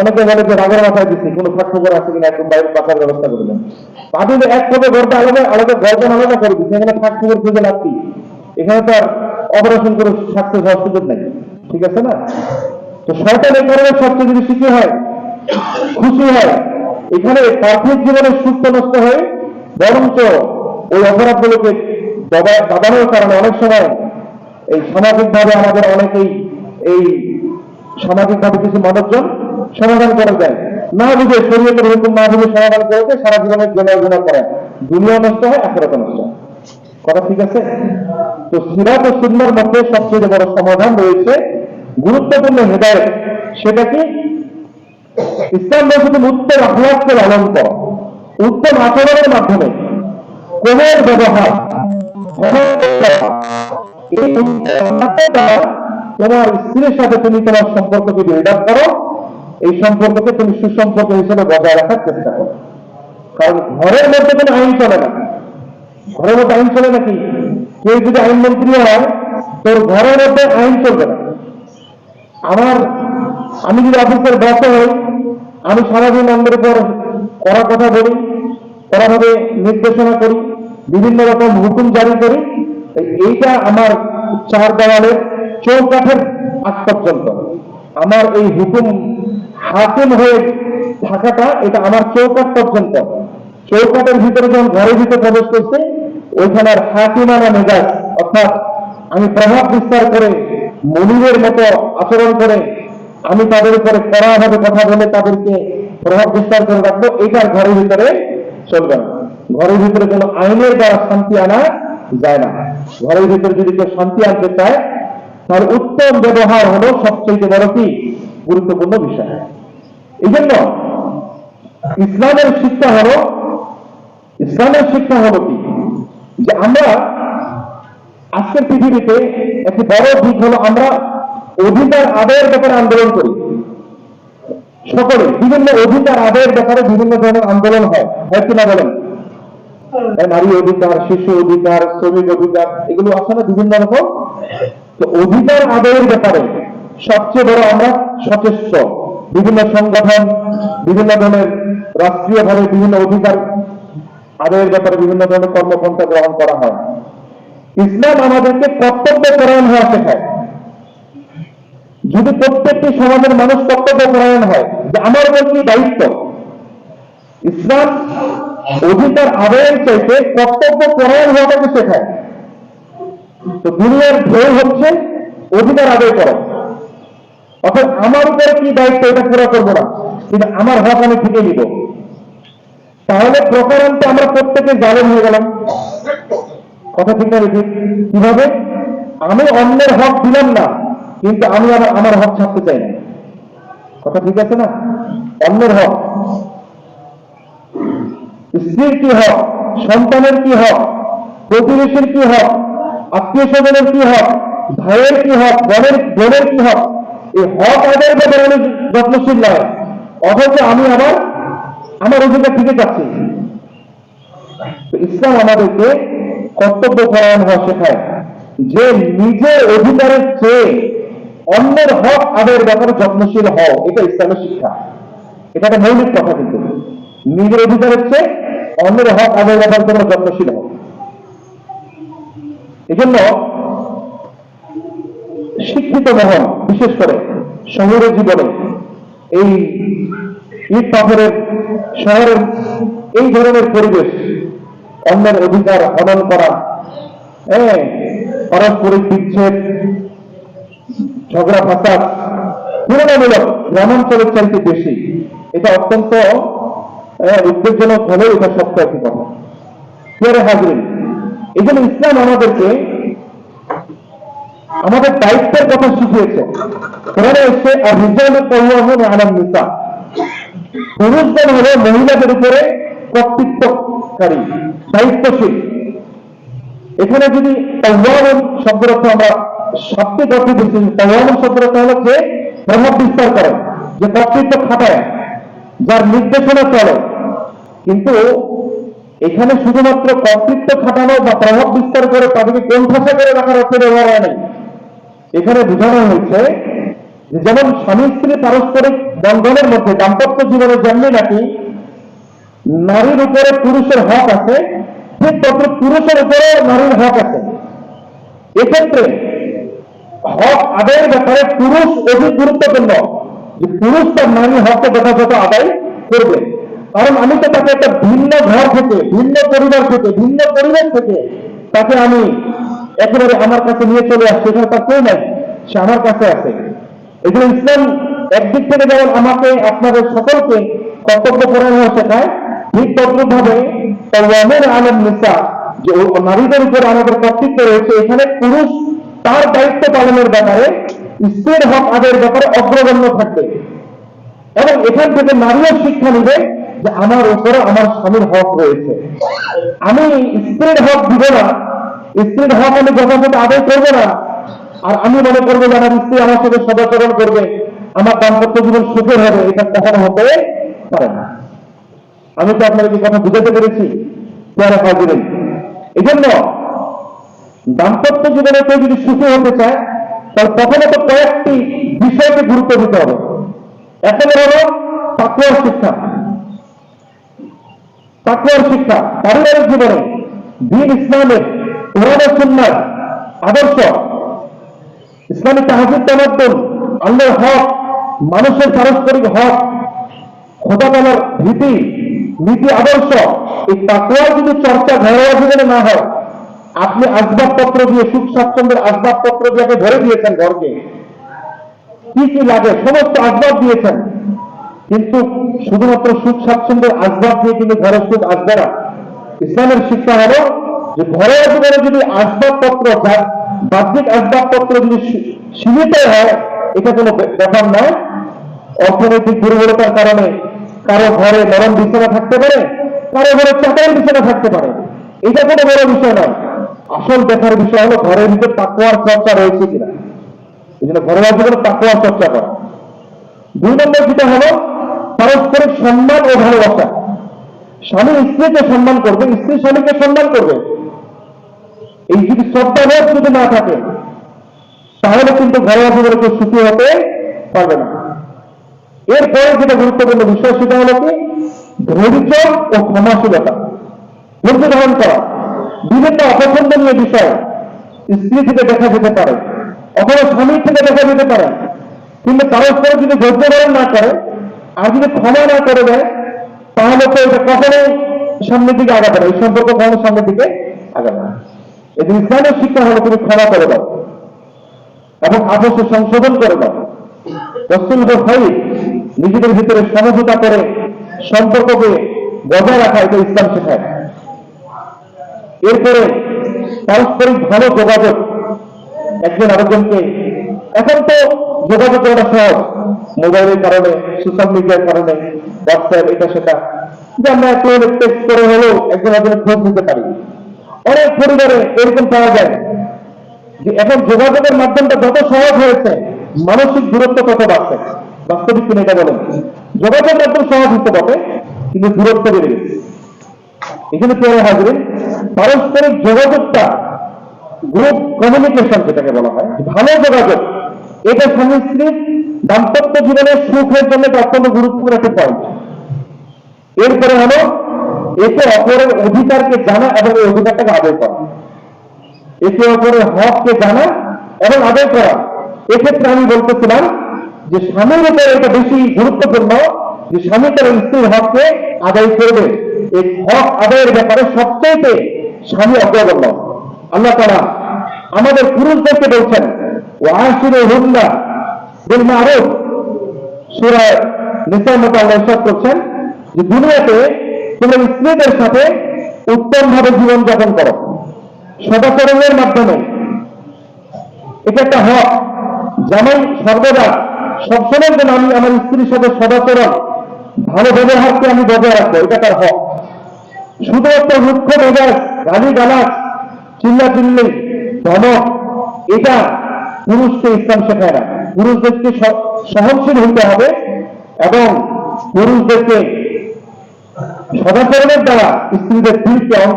অনেকে বলে যে রাগের মাথায় দিচ্ছি, কোনো স্বাস্থ্যকর আছে কিনা, একদম বাইরে পাকার ব্যবস্থা করে দেন। যে এক পদে ঘরটা আলাদা আলাদা গর্জন আলাদা করে দিচ্ছি, এখানে স্বাস্থ্যকর খুঁজে লাগছি এখানে তো আর অপারেশন করে সাকসেস হওয়ার সুযোগ নেই, ঠিক আছে না? তো শয়তান এই কারণে সবচেয়ে যদি সুখী হয়, খুশি হয়, এখানে পার্থিব জীবনের সুস্থ নষ্ট হয়, বরঞ্চ ওই অপরাধগুলোকে দাবানোর কারণে অনেক সময় এই সামাজিকভাবে আমাদের অনেকেই এই সামাজিকভাবে কিছু মানুষজন সমাধান করে দেয় না বুঝে শরীয়তের হুকুম না বুঝে সমাধান করে দেয়, সারা জীবনের জন্য গুণা করে দুনিয়া নষ্ট হয় আখেরাত নষ্ট হয়। কথা ঠিক আছে? তো সিরাত ও সুন্দর মধ্যে সবচেয়ে বড় সমাধান রয়েছে গুরুত্বপূর্ণ হেদায়ত। সেটা কি? ইসলাম বলছে উত্তম আখলাককে লালন করো উত্তম আচরণের মাধ্যমে। কোনের ব্যবহার তোমার স্ত্রীর সাথে তুমি তোমার সম্পর্ককে বিল্ড আপ করো। এই সম্পর্ককে তুমি সুসম্পর্ক হিসেবে বজায় রাখার চেষ্টা করো। কারণ ঘরের মধ্যে কোনো আইন চলে না। ঘরের মধ্যে আইন চলে নাকি? কেউ যদি আইন মন্ত্রী হয়, তোর ঘরের মধ্যে আইন চলবে না। আমার, আমি যদি অফিসের বস হই, আমি সারাদিন অন্যের উপর কড়া কথা বলি, কড়াভাবে নির্দেশনা করি, বিভিন্ন রকম হুকুম জারি করি এইটা আমার চার দেওয়ালের চৌকাঠের আগ পর্যন্ত। আমার এই হুকুম হাকিম হয়ে থাকাটা এটা আমার চৌকাঠ পর্যন্ত। চৌকাঠের ভিতরে যখন ঘরের ভিতরে প্রবেশ করছে, ওইখানে আর হাকিমানা মেজাজ, অর্থাৎ আমি প্রভাব বিস্তার করে মনিরের মতো আচরণ করে, আমি তাদের উপরে কড়াভাবে কথা বলে তাদেরকে প্রভাব বিস্তার করে রাখব এটা ঘরের ভিতরে চলবে না। ঘরের ভিতরে কোনো আইনের দ্বারা শান্তি আনা যায় না। ঘরের ভিতরে যদি কেউ শান্তি আনতে চায়, তার উত্তম ব্যবহার হলো সবচেয়ে বড় কি? গুরুত্বপূর্ণ বিষয়। এই জন্য ইসলামের শিক্ষা হলো, ইসলামের শিক্ষা হলো কি? যে আমরা আজকের পৃথিবীতে একটি বড় দিক হলো আমরা অধিকার আদায়ের ব্যাপারে আন্দোলন করি। সকলে বিভিন্ন অধিকার আদায়ের ব্যাপারে বিভিন্ন ধরনের আন্দোলন হয়। কিনা বলেন? নারী অধিকার, শিশু অধিকার, শ্রমিক অধিকার, এগুলো না বিভিন্ন রকম। তো অধিকার আদায়ের ব্যাপারে সবচেয়ে বড় আমরা সচেষ্ট। বিভিন্ন সংগঠন, বিভিন্ন ধরনের রাষ্ট্রীয়ভাবে বিভিন্ন অধিকার আদায়ের ব্যাপারে বিভিন্ন ধরনের কর্মপন্থা গ্রহণ করা হয়। ইসলাম আমাদেরকে কর্তব্য পরায়ণ হওয়া শেখায়। যদি প্রত্যেকটি সমাজের মানুষ কর্তব্য পরায়ণ হয়, যে আমার উপর কি দায়িত্ব? ইসলাম অধিকার আদায়ের চাইতে কর্তব্য পরায়ণ হওয়াটাকে শেখায়। তো দুনিয়ার ঢেউ হচ্ছে অধিকার আদায় করা। অর্থাৎ আমার উপরে কি দায়িত্ব, এটা পুরো করব না। কিন্তু আমার হক আমি ঠিকই নিব। তাহলে প্রকারান্তে আমরা প্রত্যেকে জালেম হয়ে গেলাম। কথা ঠিক না ঠিক কীভাবে? আমি অন্যের হক দিলাম না, কিন্তু আমি আমার আমার হক ছাড়তে চাই না। কথা ঠিক আছে না? অন্যের হক। স্ত্রীর কি হক? সন্তানের কি হক? প্রতিবেশীর কি হক? আত্মীয় স্বজনের কি হক? ভাইয়ের কি হক? বোনের বোনের কি হক? এই হক আদায়ের ব্যাপারে আমি যত্নশীল নয়। অথচ আমি আমার আমার অধিকার ঠিকই যাচ্ছি। ইসলাম আমাদেরকে কর্তব্য পরায়ণ হওয়া শেখায় যে নিজে অধিকারের চেয়ে অন্যের হক আদায়ের ব্যাপারে যত্নশীল হও, এটা ইসলামের শিক্ষা। এটা একটা মৌলিক কথা কিন্তু। নিজের অধিকারের চেয়ে অন্যের হক আদায়ের ব্যাপারে তোমরা যত্নশীল হও। এই জন্য শিক্ষিত মহল বিশেষ করে শহরের জীবনে। এই ইট পাথরের শহরের এই ধরনের পরিবেশ অন্যের অধিকার হনন করা হ্যাঁ পারস্পরিক বিচ্ছেদ ঝগড়া ফাসাদ তুলনামূলক গ্রামাঞ্চলের চাইতে বেশি। এটা অত্যন্ত আহ, উদ্বেগজনক হলেও এটা সত্য একটি কথা। হাজরিন এই জন্য ইসলাম আমাদেরকে আমাদের দায়িত্বের কথা শিখিয়েছে। কোরআনে এসে আর রিজাল কল্যাণ আলম নিসা। পুরুষগণ হলো মহিলাদের উপরে কর্তৃত্বকারী, দায়িত্বশীল। এখানে যদি তাওয়ামন শব্দের অর্থ আমরা শাব্দিক অর্থে দিচ্ছি তাওয়ামন শব্দের অর্থ হলো যে প্রভাব বিস্তার করে, যে কর্তৃত্ব খাটায়, যার নির্দেশনা চলে। কিন্তু এখানে শুধুমাত্র কর্তৃত্ব খাটানো বা প্রভাব বিস্তার করে তাদেরকে কোন ভাষা করে রাখার অর্থে ব্যবহার হয় নাই। এখানে বোঝানো হয়েছে যেমন স্বামী স্ত্রী পারস্পরিক বন্ধনের মধ্যে দাম্পত্য জীবনের জন্য নাকি নারীর উপরে পুরুষের হক আছে, ঠিক তত পুরুষের উপরে নারীর হক আছে। এক্ষেত্রে হক আদায়ের ব্যাপারে পুরুষ অধিক গুরুত্বপূর্ণ। যে পুরুষ তার নারীর হককে যথাযথ আদায় করবে। কারণ আমি তো তাকে একটা ভিন্ন ঘর থেকে, ভিন্ন পরিবার থেকে, ভিন্ন পরিবেশ থেকে তাকে আমি একেবারে আমার কাছে নিয়ে চলে আসছি, এখানে তার কেউ নাই, সে আমার কাছে আছে। জন্য ইসলাম একদিক থেকে যেমন আমাকে, আপনাদের সকলকে কর্তব্য পরায়ণ শেখায় ঠিক তদ্রুপভাবে তওয়ামের আলম নিসা, যে নারীদের উপর আমাদের কর্তৃত্ব রয়েছে, এখানে পুরুষ তার দায়িত্ব পালনের ব্যাপারে স্ত্রীর হক আদায়ের ব্যাপারে অগ্রগণ্য থাকবে। এবং এখান থেকে নারীও শিক্ষা নিবে যে আমার উপরে আমার স্বামীর হক রয়েছে। আমি স্ত্রীর হক দিব না স্ত্রীর হক আমি যথাযথ আদায় করব না। আর আমি মনে করব যে আমার স্ত্রী আমার সাথে সদাচরণ করবে, আমার দাম্পত্য জীবন সুখের হবে, এটা কখনো হতে পারে না। আমি তো আপনাদেরকে কথা বুঝাতে পেরেছি পেয়ারা হাজিরেন এই জন্য দাম্পত্য জীবনে কেউ যদি সুখী হতে চায় তাহলে প্রথমত কয়েকটি বিষয়কে গুরুত্ব দিতে হবে। এক নম্বর হলো তাকুয়ার শিক্ষা। তাকুয়ার শিক্ষা পারিবারিক জীবনে দিন ইসলামের সুন্নার আদর্শ, ইসলামী তাহাজিদ তামাদ্দুন, আল্লাহর হক, মানুষের পারস্পরিক হক খোদা তালার ভীতি নীতি আদর্শ, এই তাকুয়ার যদি চর্চা ঘরোয়া জীবনে না হয়, আপনি আসবাবপত্র দিয়ে, সুখ স্বাচ্ছন্দ্যের আসবাবপত্র দিয়ে ভরে দিয়েছেন ঘরকে। কি কি লাগে? সমস্ত আসবাব দিয়েছেন। কিন্তু শুধুমাত্র সুখ স্বাচ্ছন্দ্যের আসবাব দিয়ে কিন্তু ঘরের সুখ আসবে না। ইসলামের শিক্ষা হলো যে ঘরের জীবনে যদি আসবাবপত্র বাহ্যিক আসবাবপত্র যদি সীমিত হয়, এটা কোনো ব্যাপার নয়। অর্থনৈতিক দুর্বলতার কারণে কারও ঘরে নরম বিছানা থাকতে পারে, কারও ঘরে চাকরের বিছানা থাকতে পারে। এটা কোনো বড় বিষয় নয়। আসল দেখার বিষয় হলো ঘরের ভিতরে তাকুয়ার চর্চা রয়েছে কিনা। এই জন্য ঘরোয়া জীবনে তাকুয়ার চর্চা করা। দুই নম্বর যেটা হলো, পারস্পরিক সম্মান ও ভালোবাসা। স্বামী স্ত্রীকে সম্মান করবে, স্ত্রী স্বামীকে সম্মান করবে। এই যদি শ্রদ্ধাবোধ যদি না থাকে, তাহলে কিন্তু ঘরোয়া জীবনে কেউ সুখী হতে পারবে না। এরপরে যেটা গুরুত্বপূর্ণ বিষয়, সেটা হলো কি? ধৈর্য ও ক্ষমাশীলতা। ধৈর্য ধারণ করা। বিভিন্ন অপছন্দনীয় বিষয়, স্ত্রী থেকে দেখা যেতে পারে, অথবা স্বামী থেকে দেখা যেতে পারে। কিন্তু পারস্পর যদি ধৈর্য ধারণ না করে, আর যদি ক্ষমা না করে দেয়, তাহলে তো এটা কখনোই সামনের দিকে আগাবে না। এই সম্পর্ক কখনো সামনের দিকে আগাবে না। এদের ইসলামের শিক্ষা হলো তুমি ক্ষমা করে দাও এবং আদর্শ সংশোধন করে দাও। রসুল ভাই নিজেদের ভিতরে সমঝোতা করে সম্পর্ককে বজায় রাখা এটা ইসলাম শেখায়। এরপরে পারস্পরিক ভালো যোগাযোগ। একজন আরেকজনকে এখন তো যোগাযোগ করাটা সহজ। মোবাইলের কারণে সোশ্যাল মিডিয়ার কারণে হোয়াটসঅ্যাপ এটা সেটা। যে আমরা একটু করে হলেও একজন আরেকজনের খোঁজ নিতে পারি। অনেক পরিবারে এরকম পাওয়া যায়। যে এখন যোগাযোগের মাধ্যমটা যত সহজ হয়েছে, মানসিক দূরত্ব তত বাড়ছে। বাস্তবিক কিনা এটা বলেন। যোগাযোগ একদম সহজ হতে পারে, কিন্তু দূরত্ব বেড়ে গেছে। এখানে পেয়ে হাজির? পারস্পরিক যোগাযোগটা গ্রুপ কমিউনিকেশন যেটাকে বলা হয়, ভালো যোগাযোগ, এটা স্বামী স্ত্রীর দাম্পত্য জীবনের সুখের জন্য অত্যন্ত গুরুত্বপূর্ণ একটা পয়েন্ট এরপরে হলো একে অপরের অধিকারকে জানা এবং এই অধিকারটাকে আদায় করা। একে অপরের হককে জানা এবং আদায় করা। এক্ষেত্রে আমি বলতেছিলাম যে স্বামীর উপরে এটা বেশি গুরুত্বপূর্ণ যে স্বামী তার স্ত্রীর হককে আদায় করবে। এই হক আদায়ের ব্যাপারে সবচেয়ে স্বামী অগ্রগণ্য। আল্লাহ তারা আমাদের পুরুষদেরকে বলছেন ও হুন্না বিল মারুফ। সুরায় নিসার মতো আল্লাহ করছেন যে দুনিয়াতে তোমার স্ত্রীদের সাথে উত্তম ভাবে জীবনযাপন করো। সদাচরণের মাধ্যমে। এটা একটা হক। যেমন সর্বদা সবসময় যেন আমি আমার স্ত্রীর সাথে সদাচরণ, ভালো ব্যবহারকে আমি বজায় রাখব। এটা তার হক। শুধুমাত্র মুখ্য মেজাজ, গালি গালাজ চিল্লা চিল্লি ধমক, এটা পুরুষকে ইসলাম শেখায় না। পুরুষদেরকে সহনশীল হইতে হবে এবং পুরুষদেরকে সদাচরণের দ্বারা স্ত্রীদের দিলকে অন্তর